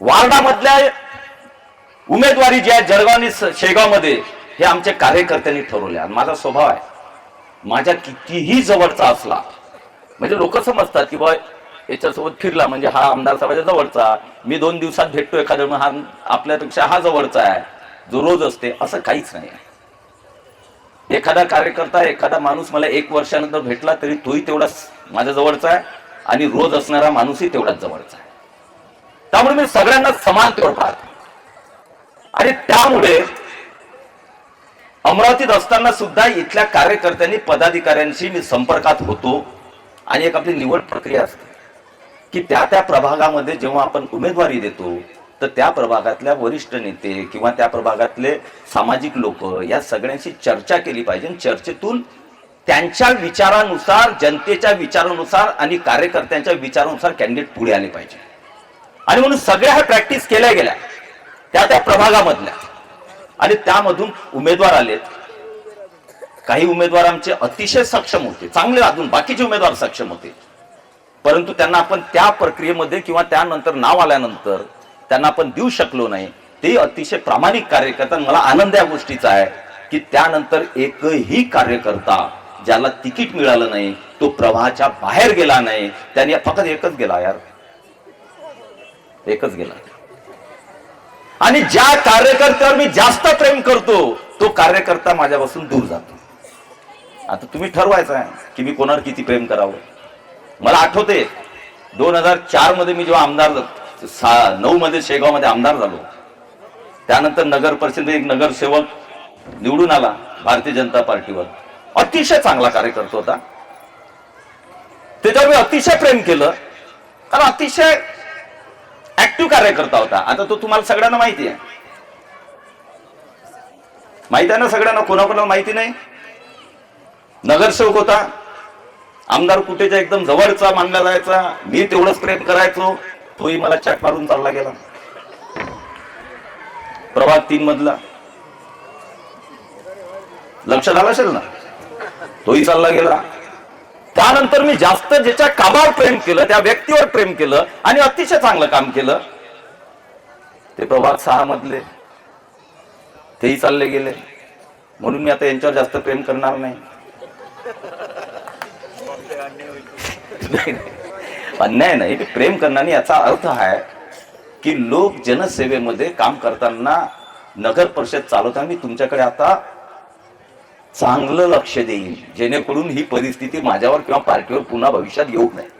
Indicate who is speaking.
Speaker 1: वार्डामधल्या उमेदवारी जी आहे जळगाव शेगावमध्ये हे आमच्या कार्यकर्त्यांनी ठरवले. आणि माझा स्वभाव आहे माझ्या कितीही जवळचा असला म्हणजे लोक समजतात की बा याच्यासोबत फिरला म्हणजे हा आमदार साहेबाच्या जवळचा मी दोन दिवसात भेटतो एखाद्या हा आपल्यापेक्षा हा जवळचा आहे जो रोज असते असं काहीच नाही आहे. एखादा कार्यकर्ता एखादा माणूस मला एक वर्षानंतर भेटला तरी तोही तेवढाच माझ्या जवळचा आहे आणि रोज असणारा माणूसही तेवढाच जवळचा आहे. त्यामुळे मी सगळ्यांना समानतेवर पाहतो. आणि त्यामुळे अमरावतीत असताना सुद्धा इथल्या कार्यकर्त्यांनी पदाधिकाऱ्यांशी मी संपर्कात होतो. आणि एक आपली निवड प्रक्रिया असते. की त्या त्या प्रभागामध्ये जेव्हा आपण उमेदवारी देतो तर त्या प्रभागातल्या वरिष्ठ नेते किंवा त्या प्रभागातले सामाजिक लोक या सगळ्यांशी चर्चा केली पाहिजे. आणि चर्चेतून त्यांच्या विचारानुसार जनतेच्या विचारानुसार आणि कार्यकर्त्यांच्या विचारानुसार कॅन्डिडेट पुढे आले पाहिजे. आणि म्हणून सगळ्या ह्या प्रॅक्टिस केल्या गेल्या. त्या त्या प्रभागामधल्या. आणि त्यामधून उमेदवार आलेत. काही उमेदवार आमचे अतिशय सक्षम होते. चांगले अजून बाकीचे उमेदवार सक्षम होते. परंतु त्यांना आपण त्या प्रक्रियेमध्ये किंवा त्यानंतर नाव आल्यानंतर त्यांना आपण देऊ शकलो नाही. ते अतिशय प्रामाणिक कार्यकर्ता मला आनंद या गोष्टीचा आहे की त्यानंतर एकही कार्यकर्ता ज्याला तिकीट मिळालं नाही तो प्रवाहाच्या बाहेर गेला नाही त्याने फक्त एकच गेला यार. एकच गेला. आणि ज्या कार्यकर्त्यावर मी जास्त प्रेम करतो तो कार्यकर्ता माझ्यापासून दूर जातो. आता तुम्ही ठरवायचं आहे की मी कोणावर किती प्रेम करावं. मला आठवते दोन हजार चारमध्ये मी जेव्हा आमदार नऊ मध्ये शेगावमध्ये आमदार झालो. त्यानंतर नगर परिषदेत एक नगरसेवक निवडून आला भारतीय जनता पार्टीवर. अतिशय चांगला कार्यकर्ता होता. त्याच्यावर मी अतिशय प्रेम केलं. कारण अतिशय ऍक्टिव्ह कार्यकर्ता होता. आता तो तुम्हाला सगळ्यांना माहिती आहे. माहिती आहे ना सगळ्यांना? कोणाकोणाला माहिती नाही? नगरसेवक होता. आमदार कुठेच्या एकदम जवळचा मानला जायचा. मी तेवढंच प्रेम करायचो. तोही मला चॅट मारून चालला गेला. प्रभाग तीन मधला. लक्षात आलं असेल ना? तोही चालला गेला. त्यानंतर मी जास्त ज्याच्या कामावर प्रेम केलं त्या व्यक्तीवर प्रेम केलं आणि अतिशय चांगलं काम केलं. ते प्रभाग सहा मधले. तेही चालले गेले. म्हणून मी आता यांच्यावर जास्त प्रेम करणार नाही. नाही. अन्याय नाही. प्रेम करण्याने याचा अर्थ आहे की लोक जनसेवेमध्ये काम करताना नगर परिषद चालवताना मी तुमच्याकडे आता चांगलं लक्ष देईन जेणेकरून ही परिस्थिती माझ्यावर किंवा पार्टीवर पुन्हा भविष्यात येऊ नये.